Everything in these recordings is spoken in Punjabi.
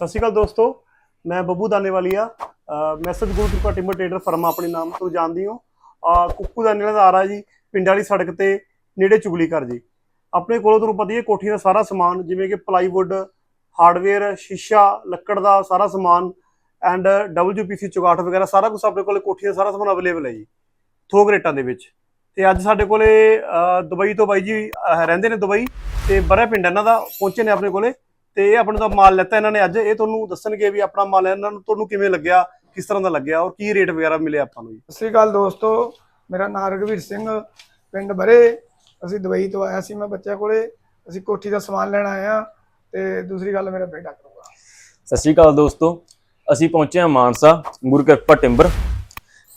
ਸਤਿ ਸ਼੍ਰੀ ਅਕਾਲ ਦੋਸਤੋ, ਮੈਂ ਬੱਬੂ ਦਾਨੇਵਾਲੀਆ ਮੈਸੇਜ ਗੁਰੂ ਕਿਰਪਾ ਟਿੰਬਰ ਟ੍ਰੇਡਰ ਫਰਮ ਆਪਣੇ ਨਾਮ ਤੋਂ ਜਾਣਦੀ ਹਾਂ। ਅਹ ਕੁੱਕੂ ਦਾਨੇ ਦਾ ਆ ਰਹਾ ਜੀ, ਪਿੰਡ ਵਾਲੀ ਸੜਕ ਤੇ ਨੇੜੇ ਚੁਗਲੀ ਘਰ ਜੀ। ਆਪਣੇ ਕੋਲੋਂ ਤੁਹਾਨੂੰ ਪਤਾ ਹੀ ਹੈ, ਕੋਠੀ ਦਾ ਸਾਰਾ ਸਮਾਨ, ਜਿਵੇਂ ਕਿ ਪਲਾਈਵੁੱਡ ਹਾਰਡਵੇਅਰ ਸ਼ੀਸ਼ਾ, ਲੱਕੜ ਦਾ ਸਾਰਾ ਸਮਾਨ ਐਂਡ WPC ਚੁਗਾਠ ਵਗੈਰਾ, ਸਾਰਾ ਕੁਝ ਆਪਣੇ ਕੋਲੇ ਕੋਠੀ ਦਾ ਸਾਰਾ ਸਮਾਨ ਅਵੇਲੇਬਲ ਹੈ ਜੀ, ਥੋਕ ਰੇਟਾਂ ਦੇ ਵਿੱਚ। ਤੇ ਅੱਜ ਸਾਡੇ ਕੋਲੇ ਦੁਬਈ ਤੋਂ ਬਾਈ ਜੀ ਰਹਿੰਦੇ ਨੇ ਦੁਬਈ ਤੇ ਬੜਾ ਪਿੰਡ ਇਹਨਾਂ ਦਾ, ਪਹੁੰਚੇ ਨੇ ਆਪਣੇ ਕੋਲੇ। ਤੇ ਇਹ ਆਪਣੇ ਤੋਂ ਮਾਲ ਲੈਤਾ ਇਹਨਾਂ ਨੇ ਅੱਜ। ਇਹ ਤੁਹਾਨੂੰ ਦੱਸਣਗੇ ਵੀ ਆਪਣਾ ਮਾਲ ਇਹਨਾਂ ਨੂੰ ਤੁਹਾਨੂੰ ਕਿਵੇਂ ਲੱਗਿਆ ਕਿਸ ਤਰ੍ਹਾਂ ਦਾ ਲੱਗਿਆ ਔਰ ਕੀ ਰੇਟ ਵਗੈਰਾ ਮਿਲਿਆ ਆਪਾਂ ਨੂੰ ਜੀ? ਸਤਿ ਸ਼੍ਰੀ ਅਕਾਲ ਦੋਸਤੋ ਮੇਰਾ ਨਾਮ ਰਘਵੀਰ ਸਿੰਘ ਪਿੰਡ ਬਰੇ। ਅਸੀਂ ਦੁਬਈ ਤੋਂ ਆਇਆ ਸੀ ਮੈਂ ਬੱਚਿਆਂ ਕੋਲੇ। ਅਸੀਂ ਕੋਠੀ ਦਾ ਸਮਾਨ ਲੈਣ ਆਏ ਆ ਤੇ ਦੂਸਰੀ ਗੱਲ ਮੇਰਾ ਬੇਟਾ ਕਰੂਗਾ। ਸਤਿ ਸ਼੍ਰੀ ਅਕਾਲ ਦੋਸਤੋ ਅਸੀਂ ਪਹੁੰਚੇ ਹਾਂ ਮਾਨਸਾ ਗੁਰੂ ਕਿਰਪਾ ਟਿੰਬਰ।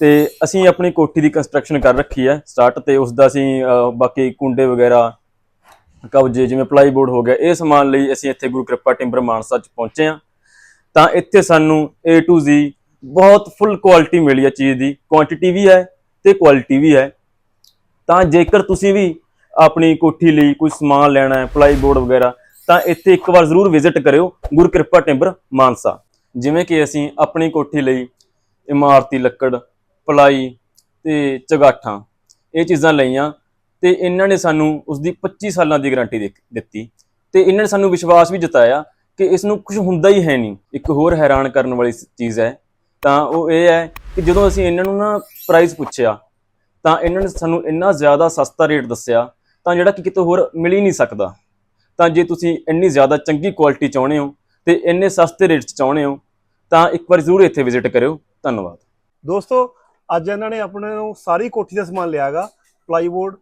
ਤੇ ਅਸੀਂ ਆਪਣੀ ਕੋਠੀ ਦੀ ਕੰਸਟਰਕਸ਼ਨ ਕਰ ਰੱਖੀ ਹੈ ਸਟਾਰਟ ਤੇ ਉਸ ਦਾ ਅਸੀਂ ਬਾਕੀ ਕੁੰਡੇ ਵਗੈਰਾ ਕਬਜੇ, ਜਿਵੇਂ ਪਲਾਈ ਬੋਰਡ ਹੋ ਗਿਆ, ਇਹ ਸਮਾਨ ਲਈ ਅਸੀਂ ਇੱਥੇ ਗੁਰੂ ਕਿਰਪਾ ਟਿੰਬਰ ਮਾਨਸਾ ਚ ਪਹੁੰਚੇ ਹਾਂ। ਤਾਂ ਇੱਥੇ ਸਾਨੂੰ A to Z ਬਹੁਤ ਫੁੱਲ ਕੁਆਲਿਟੀ ਮਿਲੀ ਹੈ ਚੀਜ਼ ਦੀ। ਕੁਆਂਟੀਟੀ ਵੀ ਹੈ ਤੇ ਕੁਆਲਿਟੀ ਵੀ ਹੈ। ਤਾਂ ਜੇਕਰ ਤੁਸੀਂ ਵੀ ਆਪਣੀ ਕੋਠੀ ਲਈ ਕੋਈ ਸਮਾਨ ਲੈਣਾ ਹੈ ਪਲਾਈਬੋਰਡ ਵਗੈਰਾ, ਤਾਂ ਇੱਥੇ ਇੱਕ ਵਾਰ ਜ਼ਰੂਰ ਵਿਜ਼ਿਟ ਕਰਿਓ ਗੁਰੂ ਕਿਰਪਾ ਟਿੰਬਰ ਮਾਨਸਾ। ਜਿਵੇਂ ਕਿ ਅਸੀਂ ਆਪਣੀ ਕੋਠੀ ਲਈ ਇਮਾਰਤੀ ਲੱਕੜ, ਪਲਾਈ ਤੇ ਚਗਾਠਾਂ, ਇਹ ਚੀਜ਼ਾਂ ਲਈਆਂ। ਤੇ ਇਹਨਾਂ ਨੇ ਸਾਨੂੰ ਉਸ ਦੀ 25 ਸਾਲਾਂ ਦੀ ਗਾਰੰਟੀ ਦਿੱਤੀ ਤੇ ਇਹਨਾਂ ਨੇ ਸਾਨੂੰ ਵਿਸ਼ਵਾਸ ਵੀ ਜਤਾਇਆ ਕਿ ਇਸ ਨੂੰ ਕੁਝ ਹੁੰਦਾ ਹੀ ਹੈ ਨਹੀਂ। ਇੱਕ ਹੋਰ ਹੈਰਾਨ ਕਰਨ ਵਾਲੀ ਚੀਜ਼ ਹੈ। ਤਾਂ ਉਹ ਇਹ ਹੈ ਕਿ ਜਦੋਂ ਅਸੀਂ ਇਹਨਾਂ ਨੂੰ ਨਾ ਪ੍ਰਾਈਸ ਪੁੱਛਿਆ, ਤਾਂ ਇਹਨਾਂ ਨੇ ਸਾਨੂੰ ਇੰਨਾ ਜ਼ਿਆਦਾ ਸਸਤਾ ਰੇਟ ਦੱਸਿਆ, ਤਾਂ ਜਿਹੜਾ ਕਿ ਕਿਤੇ ਹੋਰ ਮਿਲ ਹੀ ਨਹੀਂ ਸਕਦਾ। ਤਾਂ ਜੇ ਤੁਸੀਂ ਇੰਨੀ ਜ਼ਿਆਦਾ ਚੰਗੀ ਕੁਆਲਿਟੀ ਚਾਹੁੰਦੇ ਹੋ ਤੇ ਇੰਨੇ ਸਸਤੇ ਰੇਟ 'ਚ ਚਾਹੁੰਦੇ ਹੋ, ਤਾਂ ਇੱਕ ਵਾਰ ਜ਼ਰੂਰ ਇੱਥੇ ਵਿਜ਼ਿਟ ਕਰਿਓ। ਧੰਨਵਾਦ। ਦੋਸਤੋ, ਅੱਜ ਇਹਨਾਂ ਨੇ ਆਪਣੇ ਨੂੰ ਸਾਰੀ ਕੋਠੀ ਦਾ ਸਮਾਨ ਲਿਆਗਾ ਪਲਾਈਬੋਰਡ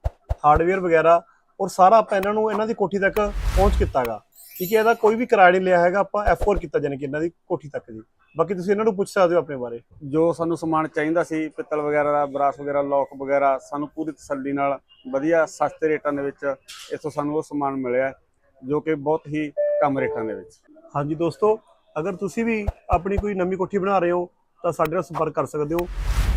ਹਾਰਡਵੇਅਰ ਵਗੈਰਾ ਔਰ ਸਾਰਾ ਆਪਾਂ ਇਹਨਾਂ ਨੂੰ ਇਹਨਾਂ ਦੀ ਕੋਠੀ ਤੱਕ ਪਹੁੰਚ ਕੀਤਾਗਾ। ਠੀਕ ਹੈ ਇਹਦਾ ਕੋਈ ਵੀ ਕਿਰਾਇਆ ਨਹੀਂ ਲਿਆ ਹੈਗਾ ਆਪਾਂ F4 ਕੀਤਾ ਜਾਨੀ ਕਿ ਇਹਨਾਂ ਦੀ ਕੋਠੀ ਤੱਕ ਜੀ। ਬਾਕੀ ਤੁਸੀਂ ਇਹਨਾਂ ਨੂੰ ਪੁੱਛ ਸਕਦੇ ਹੋ ਆਪਣੇ ਬਾਰੇ। ਜੋ ਸਾਨੂੰ ਸਮਾਨ ਚਾਹੀਦਾ ਸੀ ਪਿੱਤਲ ਵਗੈਰਾ ਦਾ ਬਰਾਸ ਵਗੈਰਾ ਲੋਕ ਵਗੈਰਾ ਸਾਨੂੰ ਪੂਰੀ ਤਸੱਲੀ ਨਾਲ ਵਧੀਆ ਸਸਤੇ ਰੇਟਾਂ ਦੇ ਵਿੱਚ ਇੱਥੋਂ ਸਾਨੂੰ ਉਹ ਸਮਾਨ ਮਿਲਿਆ ਜੋ ਕਿ ਬਹੁਤ ਹੀ ਕਮ ਰੇਟਾਂ ਦੇ ਵਿੱਚ। ਹਾਂਜੀ ਦੋਸਤੋ ਅਗਰ ਤੁਸੀਂ ਵੀ ਆਪਣੀ ਕੋਈ ਨਵੀਂ ਕੋਠੀ ਬਣਾ ਰਹੇ ਹੋ ਤਾਂ ਸਾਡੇ ਨਾਲ ਸੰਪਰਕ ਕਰ ਸਕਦੇ ਹੋ।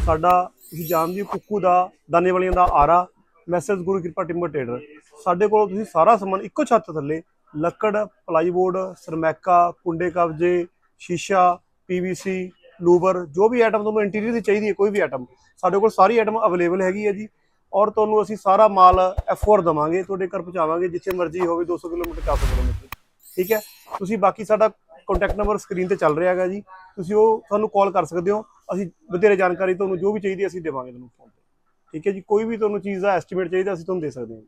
ਸਾਡਾ ਤੁਸੀਂ ਜਾਣਦੇ ਹੋ ਕੁੱਕੂ ਦਾ ਦਾਨੇ ਵਾਲੀਆਂ ਦਾ ਆਰਾ ਮੈਸੇਜ ਗੁਰੂ ਕਿਰਪਾ ਟਿੰਬਰ ਟ੍ਰੇਡਰ। ਸਾਡੇ ਕੋਲ ਤੁਸੀਂ ਸਾਰਾ ਸਮਾਨ ਇੱਕੋ ਛੱਤ ਥੱਲੇ, ਲੱਕੜ ਪਲਾਈਬੋਰਡ ਸਰਮੈਕਾ, ਕੁੰਡੇ ਕਬਜੇ, ਸ਼ੀਸ਼ਾ ਪੀਵੀਸੀ ਲੂਬਰ ਜੋ ਵੀ ਆਈਟਮ ਤੁਹਾਨੂੰ ਇੰਟੀਰੀਅਰ ਦੀ ਚਾਹੀਦੀ ਹੈ, ਕੋਈ ਵੀ ਆਈਟਮ ਸਾਡੇ ਕੋਲ ਸਾਰੀ ਆਈਟਮ ਅਵੇਲੇਬਲ ਹੈਗੀ ਹੈ ਜੀ। ਔਰ ਤੁਹਾਨੂੰ ਅਸੀਂ ਸਾਰਾ ਮਾਲ F4 ਦਵਾਂਗੇ, ਤੁਹਾਡੇ ਘਰ ਪਹੁੰਚਾਵਾਂਗੇ, ਜਿੱਥੇ ਮਰਜ਼ੀ ਹੋਵੇ 200 ਕਿਲੋਮੀਟਰ 400 ਕਿਲੋਮੀਟਰ। ਠੀਕ ਹੈ? ਤੁਸੀਂ ਬਾਕੀ ਸਾਡਾ ਕੰਟੈਕਟ ਨੰਬਰ ਸਕਰੀਨ ਤੇ ਚੱਲ ਰਿਹਾ ਹੈਗਾ ਜੀ। ਤੁਸੀਂ ਉਹ ਸਾਨੂੰ ਕਾਲ ਕਰ ਸਕਦੇ ਹੋ। ਅਸੀਂ ਵਧੇਰੇ ਜਾਣਕਾਰੀ ਤੁਹਾਨੂੰ ਜੋ ਵੀ ਚਾਹੀਦੀ ਹੈ, ਅਸੀਂ ਦੇਵਾਂਗੇ ਤੁਹਾਨੂੰ ਫੋਨ ਤੇ। ਠੀਕ ਹੈ ਜੀ, ਕੋਈ ਵੀ ਤੁਹਾਨੂੰ ਚੀਜ਼ ਦਾ ਐਸਟੀਮੇਟ ਚਾਹੀਦਾ, ਅਸੀਂ ਤੁਹਾਨੂੰ ਦੇ ਸਕਦੇ ਹਾਂ।